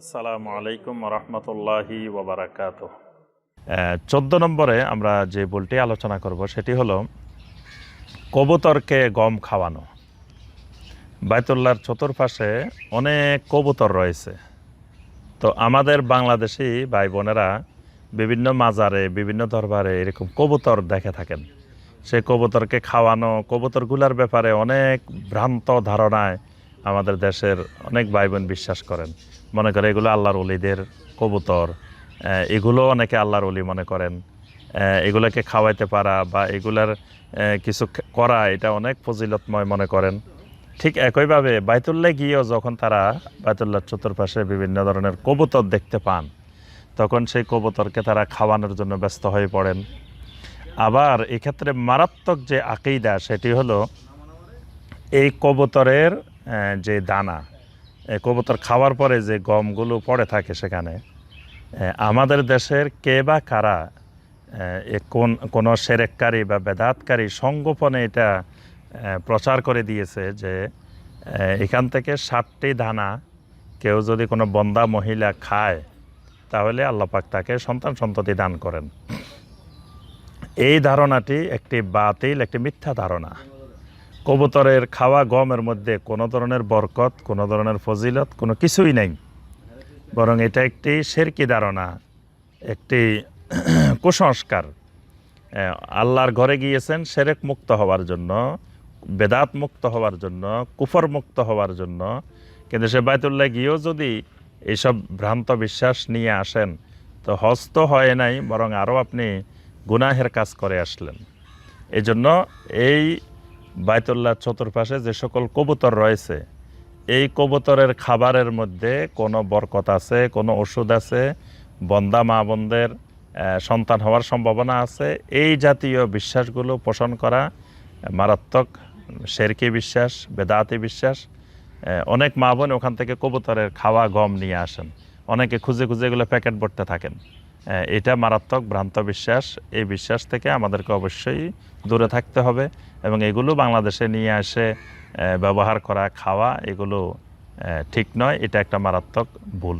আসসালামু আলাইকুম রহমতুল্লাহি ওবরাকাত চোদ্দ নম্বরে আমরা যে বলটি আলোচনা করব সেটি হলো কবুতরকে গম খাওয়ানো। বাইতুল্লাহর চতুর্পাশে অনেক কবুতর রয়েছে। তো আমাদের বাংলাদেশি ভাই বোনেরা বিভিন্ন মাজারে, বিভিন্ন দরবারে এরকম কবুতর দেখে থাকেন। সে কবুতরকে খাওয়ানো, কবুতরগুলার ব্যাপারে অনেক ভ্রান্ত ধারণায় আমাদের দেশের অনেক ভাই বোন বিশ্বাস করেন। মনে করে এগুলো আল্লাহর অলিদের কবুতর। এগুলো অনেকে আল্লাহর অলি মনে করেন। এগুলোকে খাওয়াইতে পারা বা এগুলার কিছু করা, এটা অনেক ফজিলতময় মনে করেন। ঠিক একইভাবে বাইতুল্লাহ গিয়েও যখন তারা বাইতুল্লাহ চতুর্পাশে বিভিন্ন ধরনের কবুতর দেখতে পান, তখন সেই কবুতরকে তারা খাওয়ানোর জন্য ব্যস্ত হয়ে পড়েন। আবার এক্ষেত্রে মারাত্মক যে আকিদা, সেটি হলো এই কবুতরের যে দানা কবুতর খাওয়ার পরে যে গমগুলো পড়ে থাকে সেখানে আমাদের দেশের কে বা কারা কোন, কোনো সেরেককারী বা বেদাতকারী সংগোপনে এটা প্রচার করে দিয়েছে যে এখান থেকে ষাটটি দানা কেউ যদি কোনো বন্দা মহিলা খায়, তাহলে আল্লাপাক তাকে সন্তান সন্ততি দান করেন। এই ধারণাটি একটি বাতিল, একটি মিথ্যা ধারণা। কবুতরের খাওয়া গমের মধ্যে কোনো ধরনের বরকত, কোনো ধরনের ফজিলত, কোনো কিছুই নেই। বরং এটা একটি শেরকি ধারণা, একটি কুসংস্কার। আল্লাহর ঘরে গিয়েছেন সেরেক মুক্ত হওয়ার জন্য, বেদাত মুক্ত হওয়ার জন্য, কুফর মুক্ত হওয়ার জন্য। কিন্তু সে বাইতুল্লাহ গিয়েও যদি এইসব ভ্রান্ত বিশ্বাস নিয়ে আসেন, তো হস্ত হয় নাই, বরং আরও আপনি গুনাহের কাজ করে আসলেন। এই জন্য এই বাইতুল্লাহ চতুর্পাশে যে সকল কবুতর রয়েছে, এই কবুতরের খাবারের মধ্যে কোনো বরকত আছে, কোনো ওষুধ আছে, বন্দা মা বোনদের সন্তান হওয়ার সম্ভাবনা আছে, এই জাতীয় বিশ্বাসগুলো পোষণ করা মারাত্মক শেরকি বিশ্বাস, বেদাতি বিশ্বাস। অনেক মা বোন ওখান থেকে কবুতরের খাওয়া গম নিয়ে আসেন। অনেকে খুঁজে খুঁজে এগুলো প্যাকেট ভরতে থাকেন। এটা মারাত্মক ভ্রান্ত বিশ্বাস। এই বিশ্বাস থেকে আমাদেরকে অবশ্যই দূরে থাকতে হবে এবং এগুলো বাংলাদেশে নিয়ে আসে ব্যবহার করা, খাওয়া এগুলো ঠিক নয়। এটা একটা মারাত্মক ভুল।